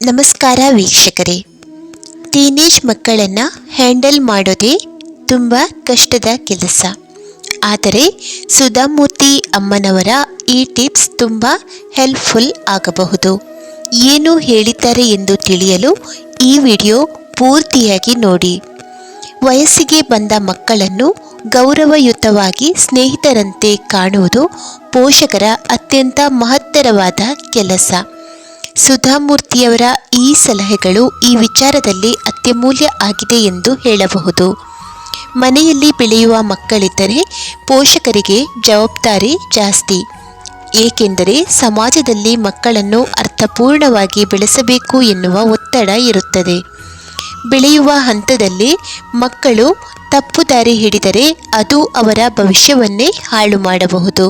ನಮಸ್ಕಾರ ವೀಕ್ಷಕರೇ. ಟೀನೇಜ್ ಮಕ್ಕಳನ್ನು ಹ್ಯಾಂಡಲ್ ಮಾಡೋದೇ ತುಂಬ ಕಷ್ಟದ ಕೆಲಸ. ಆದರೆ ಸುಧಾಮೂರ್ತಿ ಅಮ್ಮನವರ ಈ ಟಿಪ್ಸ್ ತುಂಬ ಹೆಲ್ಪ್ಫುಲ್ ಆಗಬಹುದು. ಏನು ಹೇಳಿದ್ದಾರೆ ಎಂದು ತಿಳಿಯಲು ಈ ವಿಡಿಯೋ ಪೂರ್ತಿಯಾಗಿ ನೋಡಿ. ವಯಸ್ಸಿಗೆ ಬಂದ ಮಕ್ಕಳನ್ನು ಗೌರವಯುತವಾಗಿ ಸ್ನೇಹಿತರಂತೆ ಕಾಣುವುದು ಪೋಷಕರ ಅತ್ಯಂತ ಮಹತ್ತರವಾದ ಕೆಲಸ. ಸುಧಾಮೂರ್ತಿಯವರ ಈ ಸಲಹೆಗಳು ಈ ವಿಚಾರದಲ್ಲಿ ಅತ್ಯಮೂಲ್ಯ ಆಗಿದೆ ಎಂದು ಹೇಳಬಹುದು. ಮನೆಯಲ್ಲಿ ಬೆಳೆಯುವ ಮಕ್ಕಳಿದ್ದರೆ ಪೋಷಕರಿಗೆ ಜವಾಬ್ದಾರಿ ಜಾಸ್ತಿ. ಏಕೆಂದರೆ ಸಮಾಜದಲ್ಲಿ ಮಕ್ಕಳನ್ನು ಅರ್ಥಪೂರ್ಣವಾಗಿ ಬೆಳೆಸಬೇಕು ಎನ್ನುವ ಒತ್ತಡ ಇರುತ್ತದೆ. ಬೆಳೆಯುವ ಹಂತದಲ್ಲಿ ಮಕ್ಕಳು ತಪ್ಪು ದಾರಿ ಹಿಡಿದರೆ ಅದು ಅವರ ಭವಿಷ್ಯವನ್ನೇ ಹಾಳು ಮಾಡಬಹುದು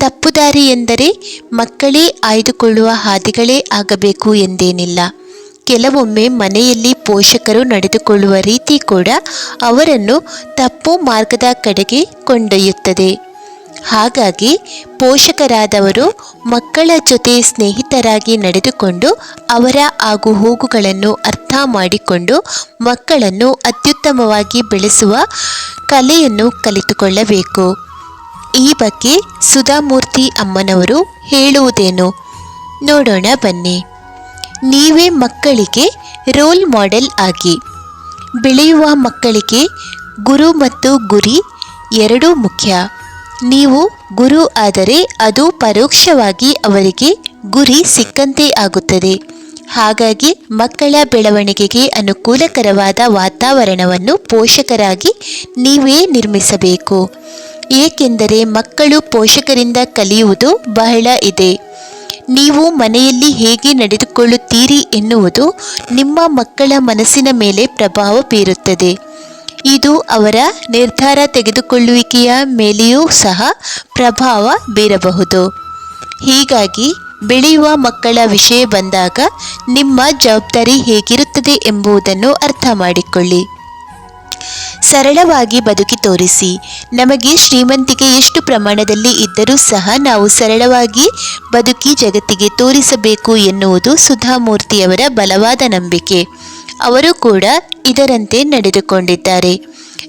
ತಪ್ಪು ದಾರಿ ಎಂದರೆ ಮಕ್ಕಳೇ ಆಯ್ದುಕೊಳ್ಳುವ ಹಾದಿಗಳೇ ಆಗಬೇಕು ಎಂದೇನಿಲ್ಲ. ಕೆಲವೊಮ್ಮೆ ಮನೆಯಲ್ಲಿ ಪೋಷಕರು ನಡೆದುಕೊಳ್ಳುವ ರೀತಿ ಕೂಡ ಅವರನ್ನು ತಪ್ಪು ಮಾರ್ಗದ ಕಡೆಗೆ ಕೊಂಡೊಯ್ಯುತ್ತದೆ. ಹಾಗಾಗಿ ಪೋಷಕರಾದವರು ಮಕ್ಕಳ ಜೊತೆ ಸ್ನೇಹಿತರಾಗಿ ನಡೆದುಕೊಂಡು ಅವರ ಆಗು ಹೋಗುಗಳನ್ನು ಅರ್ಥ ಮಾಡಿಕೊಂಡು ಮಕ್ಕಳನ್ನು ಅತ್ಯುತ್ತಮವಾಗಿ ಬೆಳೆಸುವ ಕಲೆಯನ್ನು ಕಲಿತುಕೊಳ್ಳಬೇಕು. ಈ ಬಗ್ಗೆ ಸುಧಾಮೂರ್ತಿ ಅಮ್ಮನವರು ಹೇಳುವುದೇನು? ನೋಡೋಣ ಬನ್ನಿ. ನೀವೇ ಮಕ್ಕಳಿಗೆ ರೋಲ್ ಮಾಡೆಲ್ ಆಗಿ. ಬೆಳೆಯುವ ಮಕ್ಕಳಿಗೆ ಗುರು ಮತ್ತು ಗುರಿ ಎರಡೂ ಮುಖ್ಯ. ನೀವು ಗುರು ಆದರೆ ಅದು ಪರೋಕ್ಷವಾಗಿ ಅವರಿಗೆ ಗುರಿ ಸಿಕ್ಕಂತೆ ಆಗುತ್ತದೆ. ಹಾಗಾಗಿ ಮಕ್ಕಳ ಬೆಳವಣಿಗೆಗೆ ಅನುಕೂಲಕರವಾದ ವಾತಾವರಣವನ್ನು ಪೋಷಕರಾಗಿ ನೀವೇ ನಿರ್ಮಿಸಬೇಕು. ಏಕೆಂದರೆ ಮಕ್ಕಳು ಪೋಷಕರಿಂದ ಕಲಿಯುವುದು ಬಹಳ ಇದೆ. ನೀವು ಮನೆಯಲ್ಲಿ ಹೇಗೆ ನಡೆದುಕೊಳ್ಳುತ್ತೀರಿ ಎನ್ನುವುದು ನಿಮ್ಮ ಮಕ್ಕಳ ಮನಸ್ಸಿನ ಮೇಲೆ ಪ್ರಭಾವ ಬೀರುತ್ತದೆ. ಇದು ಅವರ ನಿರ್ಧಾರ ತೆಗೆದುಕೊಳ್ಳುವಿಕೆಯ ಮೇಲೆಯೂ ಸಹ ಪ್ರಭಾವ ಬೀರಬಹುದು. ಹೀಗಾಗಿ ಬೆಳೆಯುವ ಮಕ್ಕಳ ವಿಷಯ ಬಂದಾಗ ನಿಮ್ಮ ಜವಾಬ್ದಾರಿ ಹೇಗಿರುತ್ತದೆ ಎಂಬುದನ್ನು ಅರ್ಥ ಮಾಡಿಕೊಳ್ಳಿ. ಸರಳವಾಗಿ ಬದುಕಿ ತೋರಿಸಿ. ನಮಗೆ ಶ್ರೀಮಂತಿಕೆ ಎಷ್ಟು ಪ್ರಮಾಣದಲ್ಲಿ ಇದ್ದರೂ ಸಹ ನಾವು ಸರಳವಾಗಿ ಬದುಕಿ ಜಗತ್ತಿಗೆ ತೋರಿಸಬೇಕು ಎನ್ನುವುದು ಸುಧಾಮೂರ್ತಿಯವರ ಬಲವಾದ ನಂಬಿಕೆ. ಅವರು ಕೂಡ ಇದರಂತೆ ನಡೆದುಕೊಂಡಿದ್ದಾರೆ.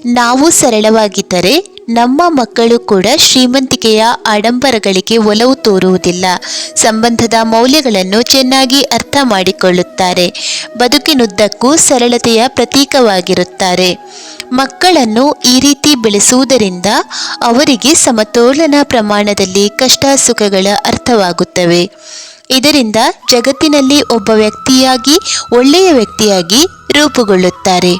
ನಾವು ಸರಳವಾಗಿದ್ದರೆ ನಮ್ಮ ಮಕ್ಕಳು ಕೂಡ ಶ್ರೀಮಂತಿಕೆಯ ಆಡಂಬರಗಳಿಗೆ ಒಲವು ತೋರುವುದಿಲ್ಲ. ಸಂಬಂಧದ ಮೌಲ್ಯಗಳನ್ನು ಚೆನ್ನಾಗಿ ಅರ್ಥ ಮಾಡಿಕೊಳ್ಳುತ್ತಾರೆ. ಬದುಕಿನುದ್ದಕ್ಕೂ ಸರಳತೆಯ ಪ್ರತೀಕವಾಗಿರುತ್ತಾರೆ. ಮಕ್ಕಳನ್ನು ಈ ರೀತಿ ಬೆಳೆಸುವುದರಿಂದ ಅವರಿಗೆ ಸಮತೋಲನ ಪ್ರಮಾಣದಲ್ಲಿ ಕಷ್ಟ ಸುಖಗಳ ಅರ್ಥವಾಗುತ್ತವೆ. ಇದರಿಂದ ಜಗತ್ತಿನಲ್ಲಿ ಒಬ್ಬ ವ್ಯಕ್ತಿಯಾಗಿ ಒಳ್ಳೆಯ ವ್ಯಕ್ತಿಯಾಗಿ ರೂಪುಗೊಳ್ಳುತ್ತಾರೆ.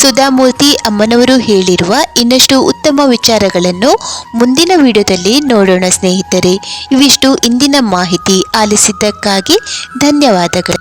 ಸುಧಾಮೂರ್ತಿ ಅಮ್ಮನವರು ಹೇಳಿರುವ ಇನ್ನಷ್ಟು ಉತ್ತಮ ವಿಚಾರಗಳನ್ನು ಮುಂದಿನ ವಿಡಿಯೋದಲ್ಲಿ ನೋಡೋಣ ಸ್ನೇಹಿತರೆ. ಇವಿಷ್ಟು ಇಂದಿನ ಮಾಹಿತಿ. ಆಲಿಸಿದ್ದಕ್ಕಾಗಿ ಧನ್ಯವಾದಗಳು.